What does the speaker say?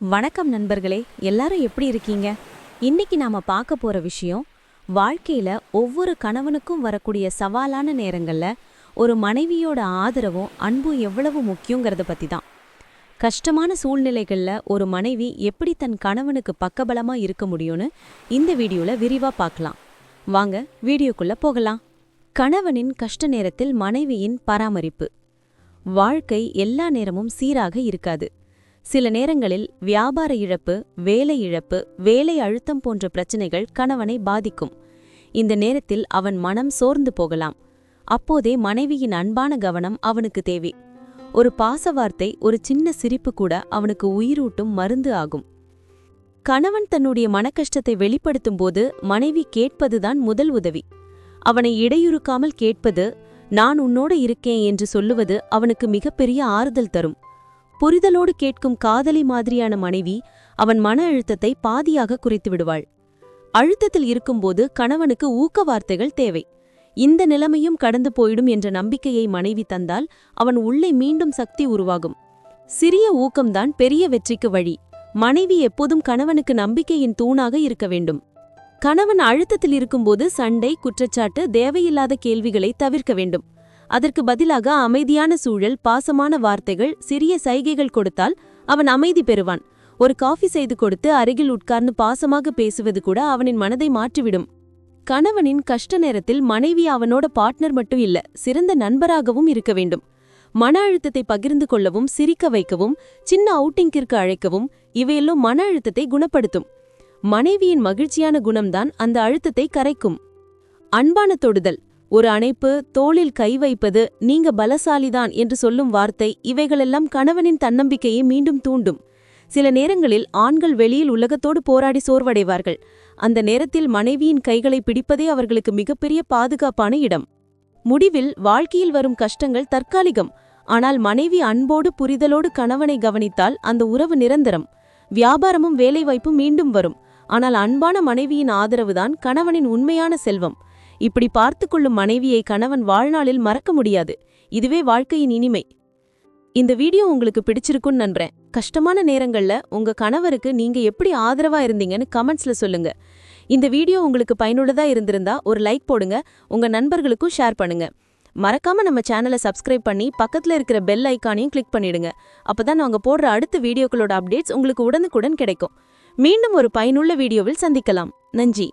வணக்கம் நண்பர்களே எல்லாரும் எப்படி இருக்கீங்க? இன்னைக்கு நாம பார்க்க போற விஷயம் வாழ்க்கையில ஒவ்வொரு கணவனுக்கும் வரக்கூடிய சவாலான நேரங்கள்ல ஒரு மனைவியோட ஆதரவும் அன்பும் எவ்வளவு முக்கியங்கிறத பத்தி தான் கஷ்டமான சூழ்நிலைகள்ல ஒரு மனைவி எப்படி தன் கணவனுக்கு பக்கபலமா இருக்க முடியும்னு இந்த வீடியோல விரிவா பார்க்கலாம். வாங்க வீடியோக்குள்ள போகலாம். கணவனின் கஷ்ட நேரத்தில் மனைவியின் பராமரிப்பு. வாழ்க்கை எல்லா நேரமும் சீராக இருக்காது. சில நேரங்களில் வியாபார இழப்பு வேலை இழப்பு வேலை அழுத்தம் போன்ற பிரச்சனைகள் கணவனை பாதிக்கும். இந்த நேரத்தில் அவன் மனம் சோர்ந்து போகலாம். அப்போதே மனைவியின் அன்பான கவனம் அவனுக்கு தேவை. ஒரு பாசவார்த்தை ஒரு சின்ன சிரிப்பு கூட அவனுக்கு உயிரூட்டும் மருந்து ஆகும். கணவன் தன்னுடைய மனக்கஷ்டத்தை வெளிப்படுத்தும் போது மனைவி கேட்பதுதான் முதல் உதவி. அவனை இடையுறுக்காமல் கேட்பது நான் உன்னோடு இருக்கேன் என்று சொல்லுவது அவனுக்கு மிகப்பெரிய ஆறுதல் தரும். புரிதலோடு கேட்கும் காதலி மாதிரியான மனைவி அவன் மன அழுத்தத்தை பாதியாக குறைத்து விடுவாள். அழுத்தத்தில் இருக்கும்போது கணவனுக்கு ஊக்க வார்த்தைகள் தேவை. இந்த நிலைமையும் கடந்து போயிடும் என்ற நம்பிக்கையை மனைவி தந்தால் அவன் உள்ளே மீண்டும் சக்தி உருவாகும். சிறிய ஊக்கம்தான் பெரிய வெற்றிக்கு வழி. மனைவி எப்போதும் கணவனுக்கு நம்பிக்கையின் தூணாக இருக்க வேண்டும். கணவன் அழுத்தத்தில் இருக்கும்போது சண்டை குற்றச்சாட்டு தேவையில்லாத கேள்விகளை தவிர்க்க வேண்டும். அதற்கு பதிலாக அமைதியான சூழல் பாசமான வார்த்தைகள் சிறிய சைகைகள் கொடுத்தால் அவன் அமைதி பெறுவான். ஒரு காஃபி செய்து கொடுத்து அருகில் உட்கார்ந்து பாசமாக பேசுவது கூட அவனின் மனதை மாற்றிவிடும். கணவனின் கஷ்ட நேரத்தில் மனைவி அவனோட பார்ட்னர் மட்டும் இல்ல சிறந்த நண்பராகவும் இருக்க வேண்டும். மன அழுத்தத்தை பகிர்ந்து கொள்ளவும் சிரிக்க வைக்கவும் சின்ன அவுட்டிங்கிற்கு அழைக்கவும் இவையெல்லாம் மன அழுத்தத்தை குணப்படுத்தும். மனைவியின் மகிழ்ச்சியான குணம்தான் அந்த அழுத்தத்தை கரைக்கும். அன்பான தொடுதல். ஒரு அணைப்பு தோளில் கை வைப்பது நீங்க பலசாலிதான் என்று சொல்லும் வார்த்தை இவைகளெல்லாம் கணவனின் தன்னம்பிக்கையை மீண்டும் தூண்டும். சில நேரங்களில் ஆண்கள் வெளியில் உலகத்தோடு போராடி சோர்வடைவார்கள். அந்த நேரத்தில் மனைவியின் கைகளை பிடிப்பதே அவர்களுக்கு மிகப்பெரிய பாதுகாப்பான இடம். முடிவில் வாழ்க்கையில் வரும் கஷ்டங்கள் தற்காலிகம். ஆனால் மனைவி அன்போடு புரிதலோடு கணவனை கவனித்தால் அந்த உறவு நிரந்தரம். வியாபாரமும் வேலைவாய்ப்பும் மீண்டும் வரும். ஆனால் அன்பான மனைவியின் ஆதரவுதான் கணவனின் உண்மையான செல்வம். இப்படி பார்த்து கொள்ளும் மனைவியை கணவன் வாழ்நாளில் மறக்க முடியாது. இதுவே வாழ்க்கையின் இனிமை. இந்த வீடியோ உங்களுக்கு பிடிச்சிருக்குன்னு நம்புறேன். கஷ்டமான நேரங்கள்ல உங்க கணவருக்கு நீங்க எப்படி ஆதரவா இருந்தீங்கன்னு கமெண்ட்ஸ்ல சொல்லுங்க. இந்த வீடியோ உங்களுக்கு பயனுள்ளதா இருந்திருந்தா ஒரு லைக் போடுங்க உங்க நண்பர்களுக்கும் ஷேர் பண்ணுங்க. மறக்காம நம்ம சேனலை சப்ஸ்கிரைப் பண்ணி பக்கத்துல இருக்கிற பெல் ஐக்கானையும் கிளிக் பண்ணிடுங்க. அப்பதான் நாங்க போடுற அடுத்த வீடியோக்களோட அப்டேட்ஸ் உங்களுக்கு உடனுக்குடன் கிடைக்கும். மீண்டும் ஒரு பயனுள்ள வீடியோவில் சந்திக்கலாம். நன்றி.